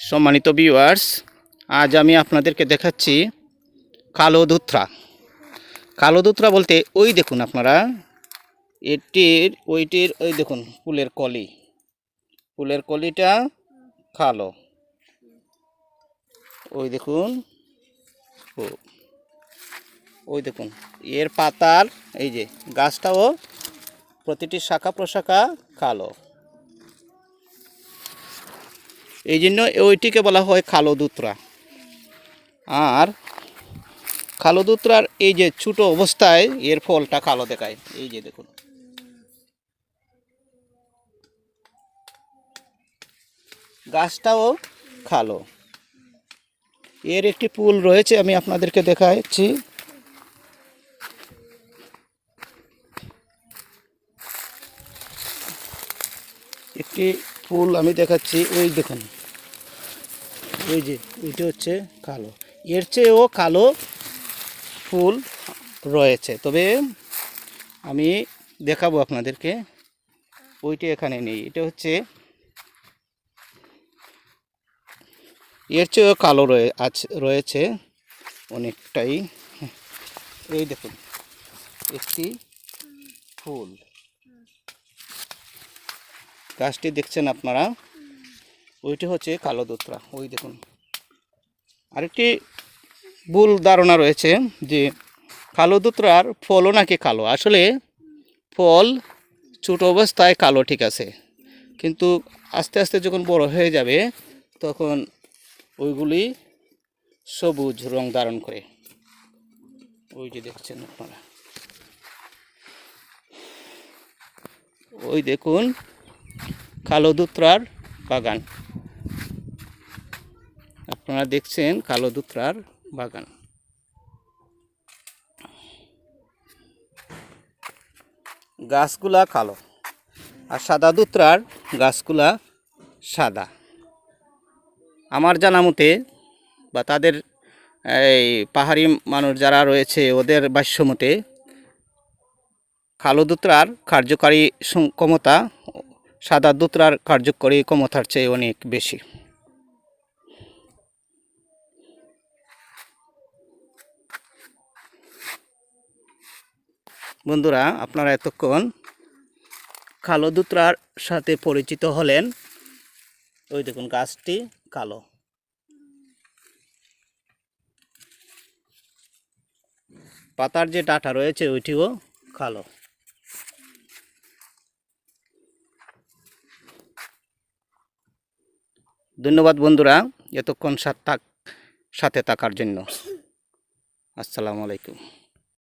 সম্মানিত ভিউয়ার্স আজ আমি আপনাদেরকে দেখাচ্ছি কালো দুত্রা কালো দুত্রা বলতে ওই দেখুন আপনারা, এটির, ওইটির, ওই দেখুন, ফুলের কলি। ফুলের কলিটা কালো। ওই দেখুন ওই দেখুন, এর পাতার, এই যে, গাছটাও প্রতিটি শাখা প্রশাখা কালো। এই জন্য ওইটিকে বলা হয় কালো দুত্রা আর কালো দুত্রার এই যে ছোট অবস্থায় এর ফলটা কালো দেখায়। এই যে দেখুন। গাছটাও কালো। এর একটি ফুল রয়েছে, আমি আপনাদেরকে দেখাচ্ছি। একটি ফুল আমি দেখাচ্ছি ওই দেখুন। ওই যে ওইটা হচ্ছে কালো। এর চেয়েও কালো ফুল রয়েছে। তবে আমি দেখাবো আপনাদেরকে। ওইটা এখানে নেই। এটা হচ্ছে, এর চেয়েও কালো রয়ে, আছে, রয়েছে অনেকটাই। এই দেখুন, একটি ফুল। গাছটি দেখছেন আপনারা? ওইটি হচ্ছে কালো দোত্রা। ওই দেখুন। আরেকটি ভুল ধারণা রয়েছে যে কালো দোত্রার ফলও নাকি কালো। আসলে ফল ছোট অবস্থায় কালো ঠিক আছে। কিন্তু আস্তে আস্তে যখন বড় হয়ে যাবে, তখন ওইগুলি সবুজ রং ধারণ করে। ওই যে দেখছেন আপনারা। ওই দেখুন কালো দুত্রার বাগান। আপনারা দেখছেন কালো দুত্রার বাগান। গাছগুলা কালো আর সাদা দুত্রার গাছগুলা সাদা। আমার জানা মতে বা তাদের, এই পাহাড়ি মানুষ যারা রয়েছে, ওদের বাস্য মতে কালো দুত্রার কার্যকারী ক্ষমতা সাদা দুত্রার কার্যকরী ক্ষমতার চেয়ে অনেক বেশি। বন্ধুরা, আপনারা এতক্ষণ কালো দুত্রার সাথে পরিচিত হলেন। ওই দেখুন, গাছটি কালো। পাতার যে ডাটা রয়েছে, ওইটিও কালো। ধন্যবাদ বন্ধুরা এতক্ষণ সাথ থাক সাথে থাকার জন্য। আসসালামু আলাইকুম।